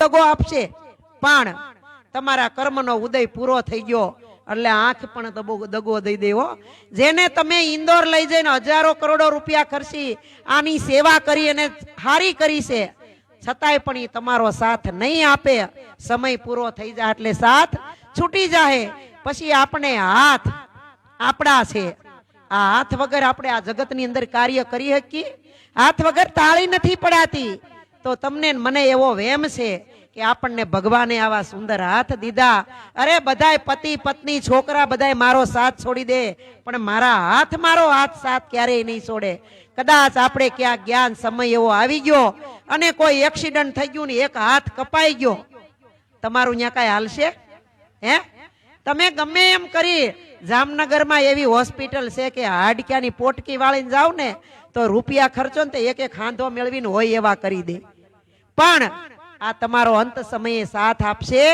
દગો આપશે. પણ તમારા કર્મનો ઉદય પૂરો થઈ ગયો. એટલે આંખ પણ દગો દઈ દેવો. જેને તમે ઇન્દોર લઈ જઈને હજારો કરોડો રૂપિયા ખર્ચી આની સેવા કરી અને હારી કરી છે, છતાંય પણ એ તમારો સાથ નહીં આપે. સમય પૂરો થઈ જાય એટલે સાથ છૂટી જાય પછી આપણે હાથ, આપણા છે. આ હાથ વગર આપણે આ જગતની અંદર કાર્ય કરી શકીએ? હાથ વગર તાળી નથી પડાતી. તો તમને મને એવો વેમ છે કે આપણને ભગવાને આવા સુંદર હાથ દીધા. અરે બધાય પતિ, પત્ની, છોકરા બધાય મારો સાથ છોડી દે. પણ મારા હાથ, મારો હાથ સાથ ક્યારેય નહીં છોડે. કદાચ આપણે ક્યાં જ્ઞાન સમય એવો આવી ગયો અને કોઈ એક્સિડન્ટ થઈ ગયું ને એક હાથ કપાઈ ગયો. તમારું ત્યાં કાંઈ હાલશે? હે? તમે ગમે એમ કરી જામનગરમાં એવી હોસ્પિટલ છે કે હાડક્યાની પોટકી વાળીને જાવ ને તો રૂપિયા ખર્ચો ને એક એક હાંધો મેળવીને હોય એવા કરી દે. પણ આ તમારો અંત સમયે સાથ આપશે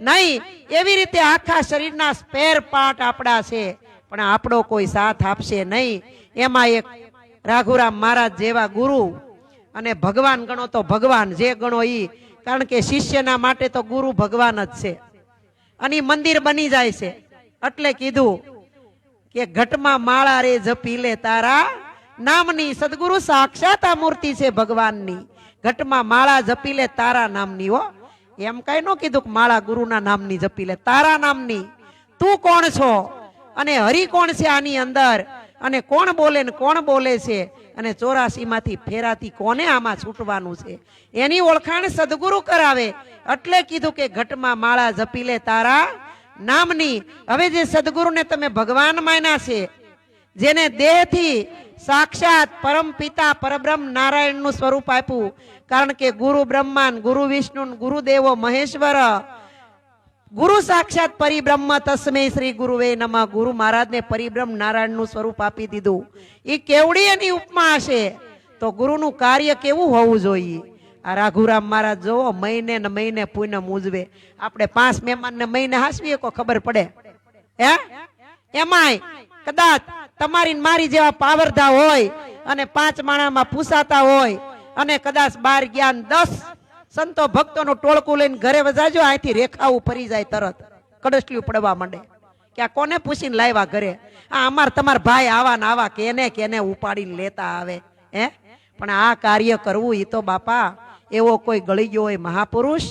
નહીં. એવી રીતે આખા શરીરના સ્પેર પાર્ટ આપણા છે, પણ આપણો કોઈ સાથ આપશે નહીં. એમાં એક રાઘુરામ મહારાજ જેવા ગુરુ અને ભગવાન ગણો તો ભગવાન જે ગણો ઈ, કારણ કે શિષ્યના માટે તો ગુરુ ભગવાન જ છે. અને મંદિર બની જાય છે. એટલે કીધું કે ઘટમાં માળા રે જપી લે તારા નામની સદગુરુ સાક્ષાત આ મૂર્તિ છે ભગવાનની. ઘટમાં માળા જપી લે તારા નામની હો. એમ કઈ ન કીધું કે માળા ગુરુના નામની જપી લે તારા નામની. તું કોણ છો? અને હરિ કોણ છે આની અંદર? અને કોણ બોલે ને કોણ બોલે છે? અને ચોરાસી માંથી ફેરાથી કોને આમાં છૂટવાનું છે? એની ઓળખાણ સદગુરુ કરાવે. એટલે કીધું કે ઘટમાં માળા જપી લે તારા નામની. હવે જે સદગુરુને તમે ભગવાન માન્યા છે, જેને દેહથી સાક્ષાત પરમ પિતા પરબ્રહ્મ નારાયણનું સ્વરૂપ આપ્યું. કારણ કે ગુરુ બ્રહ્માન, ગુરુ વિષ્ણુ ગુરુદેવો મહેશ્વર. ગુરુ સાક્ષાત પરિબ્રહ્મ તસ્મે શ્રી ગુરુવે નમઃ. ગુરુ મહારાજને પરિબ્રહ્મ નારાયણનું સ્વરૂપ આપી દીધું. એ કેવડી એની ઉપમા હશે? તો ગુરુનું કાર્ય કેવું હોવું જોઈએ? આ રાઘુરામ મહારાજ જોવો, મહિને ને મહિને પૂનમ ઉજવે. આપણે પાંચ મહેમાનને મહિને હાસવીએ કો ખબર પડે? હે? એમાંય, કદાચ તમારી મારી જેવા પાવરધા હોય અને પાંચ માણામાં પૂસાતા હોય અને કદાચ બાર જ્ઞાન દસ સંતો ભક્તોનું ટોળકું લઈને ઘરે વજાજો અહીંથી રેખાવું ફરી જાય તરત. કડસલિયું પડવા માંડે. કે આ કોને પૂછીને લાવ્યા ઘરે? આ અમાર તમાર ભાઈ આવા ને આવા કેને કેને ઉપાડીને લેતા આવે. હે? પણ આ કાર્ય કરવું એ તો બાપા, એવો કોઈ ગળી ગયો હોય મહાપુરુષ.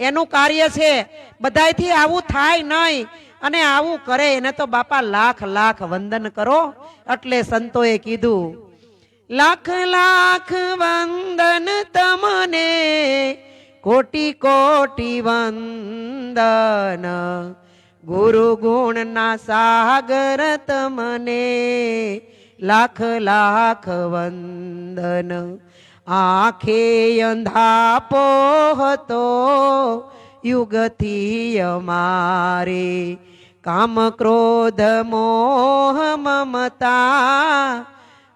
એનું કાર્ય છે, બધાયથી આવું થાય નહીં. અને આવું કરે એને તો બાપા લાખ લાખ વંદન કરો. એટલે સંતોએ કીધું, લાખ લાખ વંદન તમને, કોટી કોટી વંદન. ગુરુ ગુણના સાગર તમને, લાખ લાખ વંદન. આંખે અંધાપો હતો, યુગથી અમારે કામ ક્રોધ મોહ મમતા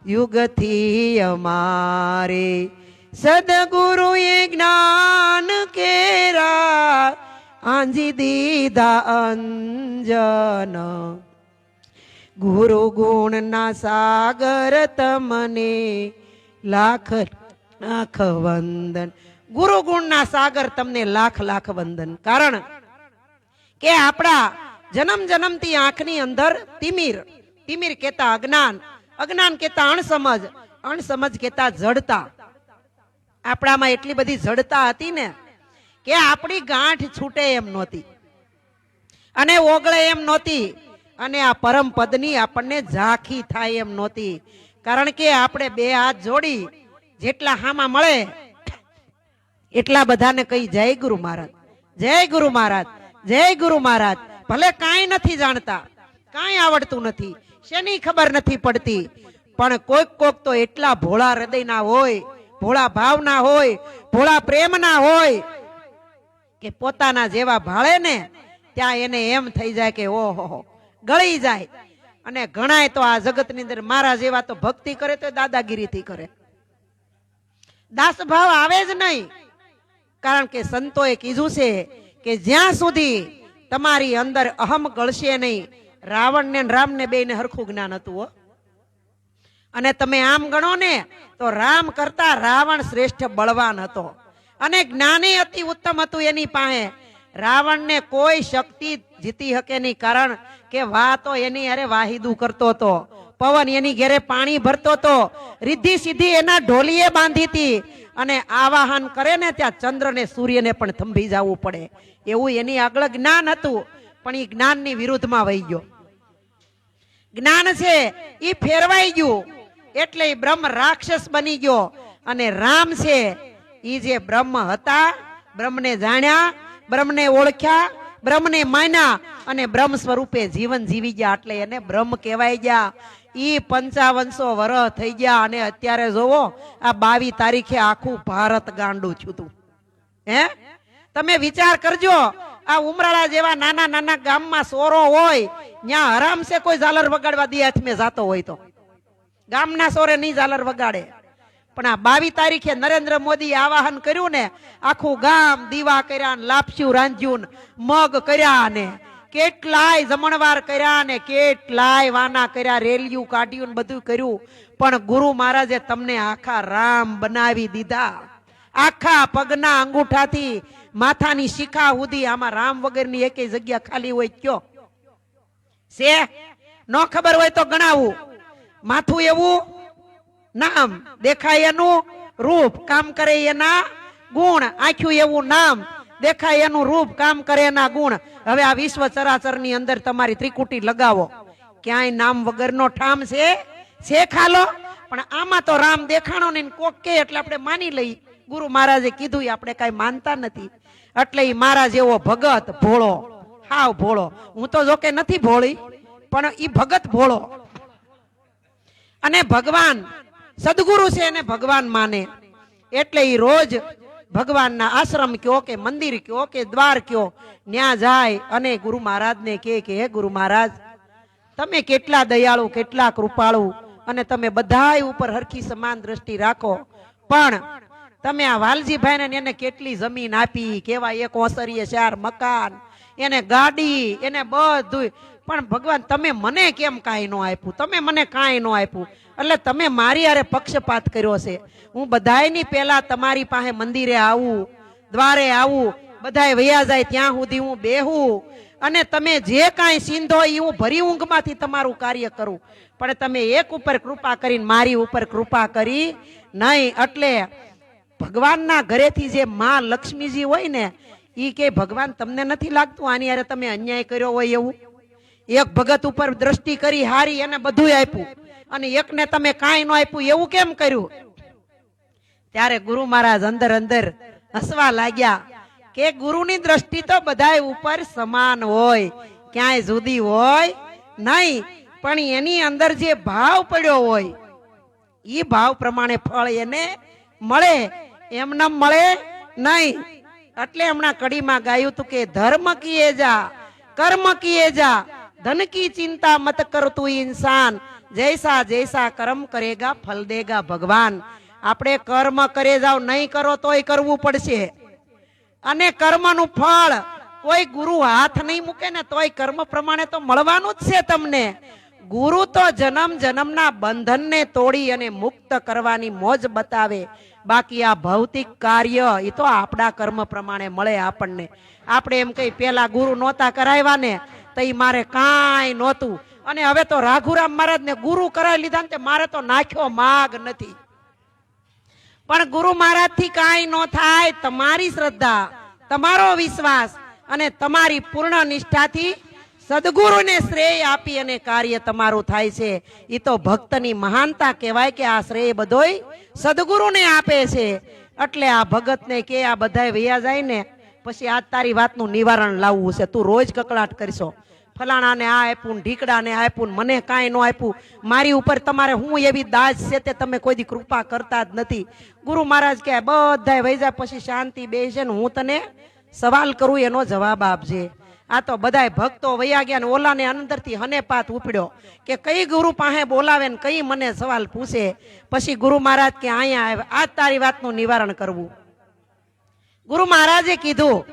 યુગથી અમારે. સદગુરુએ જ્ઞાન કેરા, આંજી દીધા અંજન. ગુરુ ગુણના સાગર તમને લાખ લાખ વંદન. ગુરુ ગુણના સાગર તમને લાખ લાખ વંદન. કારણ કે આપણા જન્મ જન્મથી આંખની અંદર તિમિર. તિમિર કેતા અજ્ઞાન. અજ્ઞાન કેતા અણસમજ. અણસમજ કેતા જડતા. આપણામાં એટલી બધી જડતા હતી ને કે આપણી ગાંઠ છૂટે એમ નહોતી. અને ઓગળે એમ નહોતી. અને આ પરમ પદની આપણને ઝાંખી થાય એમ નહોતી. કારણ કે આપણે બે હાથ જોડી જેટલા હામાં મળે, એટલા બધાને કહી જય ગુરુ મહારાજ. જય ગુરુ મહારાજ. જય ગુરુ મહારાજ. ભલે કાંઈ નથી જાણતા, કાંઈ આવડતું નથી, શેની ખબર નથી પડતી. પણ કોઈક કોક તો એટલા ભોળા હૃદયના હોય, ભોળા ભાવના હોય, ભોળા પ્રેમના હોય, કે પોતાના જેવા ભાળે ને, ત્યાં એને એમ થઈ જાય કે ઓહો ગળી જાય. અને ઘણાય તો આ જગતની અંદર મારા જેવા તો ભક્તિ કરે તો દાદાગીરીથી કરે. દાસ ભાવ આવે જ નહીં. કારણ કે સંતોએ કીધું છે કે જ્યાં સુધી તમારી અંદર અહમ ગળશે નહીં. રાવણ ને રામ ને બે ને હરખું જ્ઞાન હતું અને તમે આમ ગણો ને, તો રામ કરતા રાવણ શ્રેષ્ઠ બળવાન હતો. અને જ્ઞાની અતિ ઉત્તમ હતું એની પાસે. રાવણને કોઈ શક્તિ જીતી શકે નહીં કારણ કે વાહ તો એની અરે વાહિદુ કરતો હતો. પવન એની ઘેરે પાણી ભરતો હતો રીધી સીધી એના ઢોલીએ બાંધી હતી. અને આવાહન કરે ને ત્યાં ચંદ્ર ને સૂર્યને પણ થંભી જવું પડે. એવું એની આગળ જ્ઞાન હતું, પણ એ જ્ઞાનની વિરુદ્ધમાં વહી ગયો. જ્ઞાન છે એ ફેરવાઈ ગયું. એટલે બ્રહ્મ રાક્ષસ બની ગયો. અને રામ છે એ જે બ્રહ્મ હતા, બ્રહ્મને જાણ્યા, બ્રહ્મને ઓળખ્યા, બ્રહ્મને માન્યા. અને બ્રહ્મ સ્વરૂપે જીવન જીવી ગયા, એટલે એને બ્રહ્મ કહેવાય ગયા. ઈ પંચાવનસો વર્ષ થઈ ગયા અને અત્યારે જોવો, આ બાવી તારીખે આખું ભારત ગાંડું છૂતું હે? તમે વિચાર કરજો, આ ઉમરાળા જેવા નાના નાના ગામમાં સોરો હોય ત્યાં હરામ છે કોઈ ઝાલર વગાડવા દે હાથમે જાતો હોય તો. ગામના સોરે નહીં ઝાલર વગાડે. પણ આ બાવી તારીખે નરેન્દ્ર મોદી આવાહન કર્યું ને, આખું ગામ દીવા કર્યા લાપસ્યું રાંધ્યું મગ કર્યા ને કેટલાય જમણવાર કર્યા ને કેટલાય વાના કર્યા રેલિયું કાઢ્યું ને બધું કર્યું. પણ ગુરુ મહારાજે તમને આખા રામ બનાવી દીધા. આખા પગના અંગૂઠાથી માથાની શિખા સુધી આમાં રામ વગરની એકેય જગ્યા ખાલી હોય કયો? છે? નો ખબર હોય તો ગણાવું. માથું એવું? નામ. દેખાય એનું? રૂપ. કામ કરે એના? ગુણ. આખ્યું એવું નામ. દેખાય એનું રૂપ કામ કરે એના ગુણ. હવે આ વિશ્વ ચરાચરની અંદર તમારી ત્રિકુટી લગાવો. ક્યાંય નામ વગરનો ઠામ છે? ખાલો? પણ આમાં તો રામ દેખાણો ને કોક એટલે આપણે માની લઈ ગુરુ મહારાજે કીધું આપણે કાંઈ માનતા નથી. એટલે એ મહારાજ એવો ભગત ભોળો. હાવ ભોળો. હું તો જોકે નથી ભોળી, પણ ઈ ભગત ભોળો. અને ભગવાન, સદગુરુ છે એને ભગવાન માને. એટલે એ રોજ ભગવાનના આશ્રમ કયો કે મંદિર કયો કે દ્વાર કયો? ન્યા જાય અને ગુરુ મહારાજને કહે કે, હે ગુરુ મહારાજ, તમે કેટલા દયાળુ, કેટલા કૃપાળુ અને તમે બધા ઉપર હરખી સમાન દ્રષ્ટિ રાખો. પણ તમે આ વાલજીભાઈ ને એને કેટલી જમીન આપી? કેવા એક ઓસરીએ ચાર મકાન, એને ગાડી, એને બધું પણ ભગવાન, તમે મને કેમ કાંઈ ન આપ્યું? તમે મને કાંઈ ન આપ્યું? એટલે તમે મારી હારે પક્ષપાત કર્યો છે. હું બધાયની પહેલા તમારી પાસે મંદિરે આવું, દ્વારે આવું, બધાય વયા જાય ત્યાં સુધી હું બેહું. અને તમે જે કાંઈ સિંધો એ હું ભરી ઊંઘમાંથી તમારું કાર્ય કરું. પણ તમે એક ઉપર કૃપા કરીને મારી ઉપર કૃપા કરી નહીં, એટલે ભગવાનના ઘરેથી જે માં લક્ષ્મીજી હોય ને એ કે ભગવાન તમને નથી લાગતું આની હારે તમે અન્યાય કર્યો હોય એવું? એક ભગત ઉપર દ્રષ્ટિ કરી હારી એને બધું આપ્યું. અને એકને તમે કાંઈ ન આપ્યું, એવું કેમ કર્યું? ત્યારે ગુરુ મહારાજ અંદર અંદર હસવા લાગ્યા કે ગુરુની દ્રષ્ટિ તો બધાય ઉપર સમાન હોય, ક્યાંય જુદી હોય નહીં, પણ એની અંદર જે ભાવ પડ્યો હોય એ ભાવ પ્રમાણે ફળ એને મળે એમને મળે નહીં. એટલે હમણાં કડીમાં ગાયું તું કે ધર્મ કીએ જા, કર્મ કીએ જા, ધન કી ચિંતા મત કરતું ઇન્સાન જૈસા જૈસા કર્મ કરેગા, ફલ દેગા ભગવાન. આપણે કર્મ કરે જાવ, નહીં કરો તોય કરવું પડશે. અને કર્મનું ફળ કોઈ ગુરુ હાથ નહીં મૂકે ને તોય કર્મ પ્રમાણે તો મળવાનું જ છે તમને. ગુરુ તો જન્મ જન્મના બંધનને તોડી અને મુક્ત કરવાની મોજ બતાવે. બાકી આ ભૌતિક કાર્ય એ તો આપણા કર્મ પ્રમાણે મળે આપણને. આપણે એમ કઈ પેલા ગુરુ નહોતા કરાવ્યા ને, તો એ મારે કાંઈ નહોતું. અને હવે તો રાઘુરામ મહારાજ ને ગુરુ કરાવી લીધા ને મારે તો નાખ્યો માગ નથી. પણ ગુરુ મહારાજથી કાંઈ ન થાય, તમારી શ્રદ્ધા, તમારો વિશ્વાસ અને તમારી પૂર્ણ નિષ્ઠાથી સદગુરુને શ્રેય આપી અને કાર્ય તમારું થાય છે. એ તો ભક્તની મહાનતા કહેવાય કે આ શ્રેય બધોય સદગુરુને આપે છે. એટલે આ ભગતને કે આ બધાય વૈયા જાય ને, પછી આ તારી વાતનું નિવારણ લાવવું છે. તું રોજ કકળાટ કરશો. ફલાણાને આ આપ્યું ઢીકડાને આપ્યું મને કાંઈ ન આપ્યું. મારી ઉપર તમારે હું એવી દાજ છે તે તમે કોઈ દી કૃપા કરતા જ નથી. ગુરુ મહારાજ કહે, બધાય વહી પછી શાંતિ બેસે ને હું તને સવાલ કરું, એનો જવાબ આપજે. આ તો બધાય ભક્તો વયા ગયા ને ઓલાને અંદરથી હને પાત ઉપડ્યો કે કઈ ગુરુ પાસે બોલાવે ને કઈ મને સવાલ પૂછે. પછી ગુરુ મહારાજ કે, અહીંયા આ તારી વાતનું નિવારણ કરવું. ગુરુ મહારાજે કીધું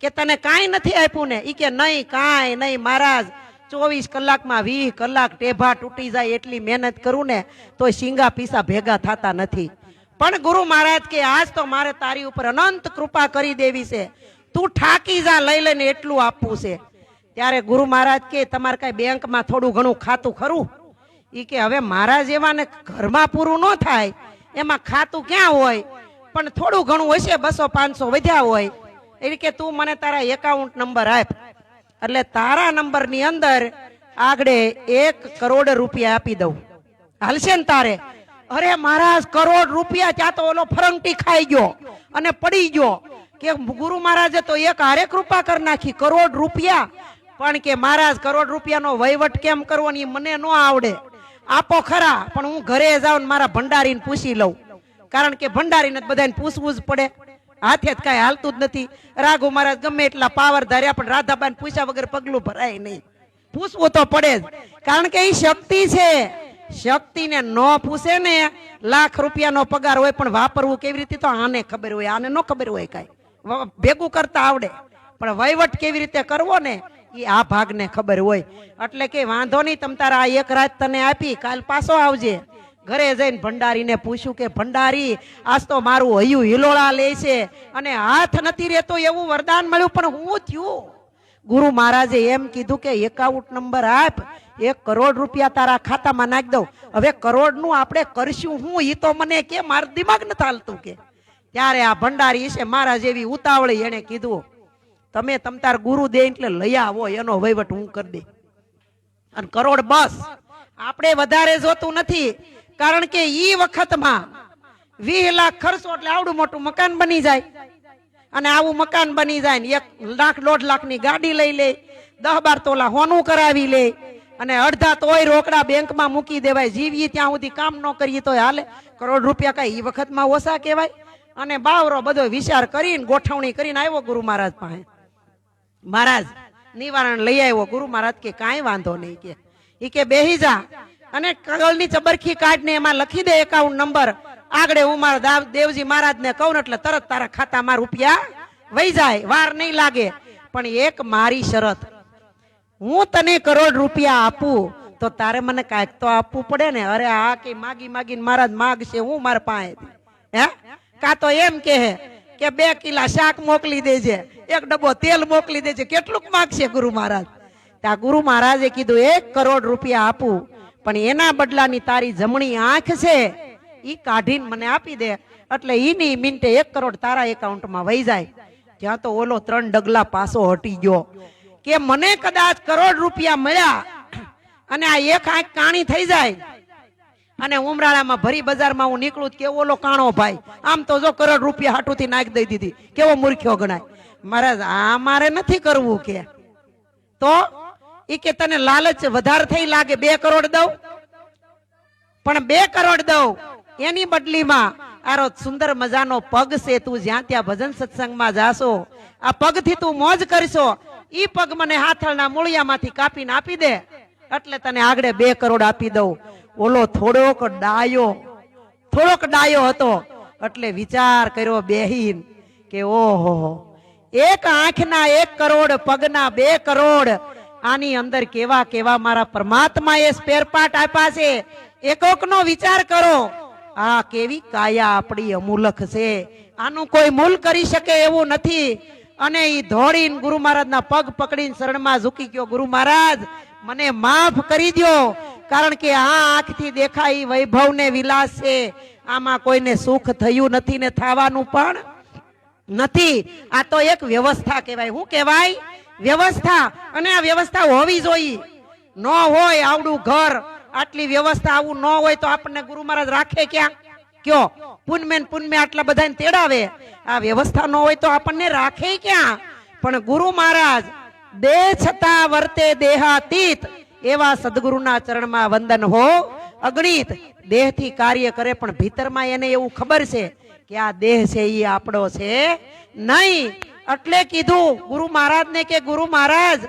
કે તને કાંઈ નથી આપ્યું ને? ઈ કે નહીં, કાંઈ નહીં મહારાજ. ચોવીસ કલાકમાં વીસ કલાક ટેભા તૂટી જાય એટલી મહેનત કરું ને તો શીંગા પીસા ભેગા થતા નથી. પણ ગુરુ મહારાજ કે, આજ તો મારે તારી ઉપર અનંત કૃપા કરી દેવી છે. તું ઠાકી જા, લઈ લઈને એટલું આપવું છે. ત્યારે ગુરુ મહારાજ કે, તમારે કઈ બેંકમાં થોડું ઘણું ખાતું ખરું? ઈ કે, હવે મારા જેવાને ઘરમાં પૂરું ન થાય. એમાં ખાતું ક્યાં હોય? પણ થોડું ઘણું હશે બસો પાંચસો વધ્યા હોય. એટલે કે તું મને તારા એકાઉન્ટ નંબર આપ. એટલે તારા નંબરની અંદર આગળ એક કરોડ રૂપિયા આપી દઉં. હાલશે ને તારે? અરે મહારાજ, કરોડ રૂપિયા ત્યાં તો ઓલો ફરંગટી ખાઈ ગયો અને પડી ગયો. કે ગુરુ મહારાજે તો એક હારે કૃપા કરી નાખી, કરોડ રૂપિયા. પણ કે મહારાજ, કરોડ રૂપિયાનો વહીવટ કેમ કરવો ને મને ન આવડે. આપો ખરા, પણ હું ઘરે જાઉં મારા ભંડારીને પૂછી લઉં. કારણ કે ભંડારીને બધાને પૂછવું જ પડે. હાથે જ કાંઈ હાલતું જ નથી. રાઘુ મહારાજ ગમે એટલા પાવર ધાર્યા, પણ રાધાબાન પૂછ્યા વગર પગલું ભરાય નહીં. પૂછવું તો પડે જ. કારણ કે એ શક્તિ છે. શક્તિને ન પૂછે ને લાખ રૂપિયાનો પગાર હોય પણ વાપરવું કેવી રીતે તો આને ખબર હોય, આને ન ખબર હોય કાંઈ. ભેગું કરતા આવડે. પણ વહીવટ કેવી રીતે કરવો ને એ આ ભાગને ખબર હોય. એટલે કે વાંધો નહીં, તમ તારા એક રાત તને આપી, કાલ પાછો આવજે. ઘરે જઈને ભંડારીને પૂછ્યું કે, ભંડારી, આજ તો મારું હૈયું હિલોળા લે છે અને હાથ નથી રહેતો એવું વરદાન મળ્યું, પણ હું થયું? ગુરુ મહારાજે એમ કીધું કે, એકાઉન્ટ નંબર આપ, એક કરોડ રૂપિયા તારા ખાતામાં નાખી દઉં. હવે કરોડનું આપણે કરશું હું એ તો મને કે, મારું દિમાગ નથી ચાલતું કે. ત્યારે આ ભંડારી છે મારા જેવી ઉતાવળી એને કીધું, તમે તમ તાર ગુરુ દે એટલે લઈ આવો, એનો વહીવટ હું કરી દે. અને કરોડ બસ. આપણે વધારે જોતું નથી. કારણ કે ઈ વખતમાં વીસ લાખ ખર્ચો એટલે આવડું મોટું મકાન બની જાય. અને આવું મકાન બની જાય ને એક લાખ, દોઢ લાખની ગાડી લઈ લે, દહ બાર તોલા હોનું કરાવી લે, અને અડધા તોય રોકડા બેંકમાં મૂકી દેવાય. જીવીએ ત્યાં સુધી કામ ન કરીએ તો હાલે. કરોડ રૂપિયા કઈ એ વખતમાં ઓછા કહેવાય. અને બાવરો બધો વિચાર કરીને ગોઠવણી કરીને આવ્યો ગુરુ મહારાજ પાસે. મહારાજ, નિવારણ લઈ આવ્યો ગુરુ મહારાજ કે કાંઈ વાંધો નહીં કે. એ કે, બેહી જા. અને કાગળની ચબરખી કાઢને એમાં લખી દે એકાઉન્ટ નંબર. આગળ હું મારા દાવ- દેવજી મહારાજને કહું એટલે તરત તારા ખાતામાં રૂપિયા વહી જાય. વાર નહીં લાગે. પણ એક મારી શરત. હું તને કરોડ રૂપિયા આપું, તો તારે મને કાંઈક તો આપવું પડે ને. અરે આ કે માગી માગીને મહારાજ માગશે, હું મારા પાસે હે? કા તો એમ કે કે બે કિલા શાક મોકલી દેજે, એક ડબ્બો તેલ મોકલી દેજે. કેટલુંક માગશે ગુરુ મહારાજ? ત્યાં ગુરુ મહારાજે કીધું, એક કરોડ રૂપિયા આપું. પણ એના બદલાની તારી જમણી આંખ છે એ કાઢીને મને આપી દે. એટલે એની મિનિટે એક કરોડ તારા એકાઉન્ટમાં વહી જાય. ત્યાં તો ઓલો ત્રણ ડગલા પાસો હટી ગયો. કે મને કદાચ કરોડ રૂપિયા મળ્યા અને આ એક આંખ કાણી થઈ જાય. અને ઉમરાળામાં ભરી બજારમાં હું નીકળું કેવો ઓલો કાણો ભાઈ, આમ તો જો કરોડ રૂપિયા હાટુથી નાખી દઈ દીધી, કેવો મૂર્ખ્યો ગણાય. મહારાજ, આ મારે નથી કરવું કે. તો ઈ કે તને લાલચ વધારે થઈ લાગે, બે કરોડ દઉં? પણ બે કરોડ દઉં, એની બદલીમાં આરો સુંદર મજાનો પગ છે, તું જ્યાં ત્યાં ભજન સત્સંગમાં જાશો, આ પગથી તું મોજ કરશો, ઈ પગ મને હાથળના મૂળિયામાંથી કાપીને આપી દે, એટલે તને આગળ બે કરોડ આપી દઉં. ઓલો થોડોક ડાયો થોડોક ડાયો હતો, એટલે વિચાર કર્યો બેહીન કે ઓહો, એક આંખના એક કરોડ, પગના બે કરોડ આની અંદર કેવા કેવા મારા પરમાત્માએ સ્પેર પાર્ટ આપ્યા છે. એકોક નો વિચાર કરો. આ કેવી કાયા આપણી અમુલખ છે. આનું કોઈ મૂલ કરી શકે એવું નથી. અને એ ધોળીને ગુરુ મહારાજના પગ પકડીને શરણમાં ઝૂકી ગયો. ગુરુ મહારાજ, મને માફ કરી દ્યો. કારણ કે આ આંખથી દેખાય વૈભવ ને વિલાસ છે. આમાં કોઈને સુખ થયું નથી ને થવાનું પણ નથી. આ તો એક વ્યવસ્થા કહેવાય. શું કહેવાય? વ્યવસ્થા અને આ વ્યવસ્થા હોવી જોઈએ. ન હોય આવડું ઘર, આટલી વ્યવસ્થા આવું ન હોય તો આપણને ગુરુ મહારાજ રાખે ક્યાં? કયો? પુનમેન પુનમે આટલા બધાને તેડાવે. આ વ્યવસ્થા ન હોય તો આપણને રાખે ક્યાં? પણ ગુરુ મહારાજ દેહ છતાં વર્તે દેહાતીત, એવા સદગુરુના ચરણમાં વંદન હો અગણિત. દેહથી કાર્ય કરે પણ ભીતરમાં એને એવું ખબર છે કે આ દેહ છે એ આપણો છે નહીં. એટલે કીધું, ગુરુ મહારાજને કે, ગુરુ મહારાજ,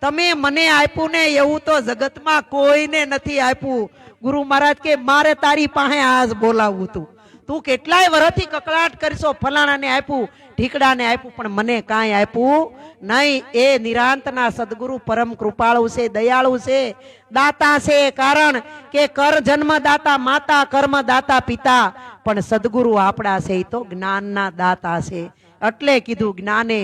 તમે મને આપ્યું ને એવું તો જગતમાં કોઈને નથી આપ્યું. ગુરુ મહારાજ કે, મારે તારી પાસે આજ બોલાવવું તું. તું કેટલાય વર્ષથી કકળાટ કરશો, ફલાણાને આપ્યું, ઢીકડાને આપ્યું, પણ મને કાંઈ આપ્યું નહીં. એ નિરાંતના સદગુરુ પરમ કૃપાળુ છે, દયાળુ છે. દાતા છે, કારણ કે કર જન્મ દાતા માતા કર્મ દાતા પિતા. પણ સદગુરુ આપણા છે, એ તો જ્ઞાનના દાતા છે. એટલે કીધું જ્ઞાને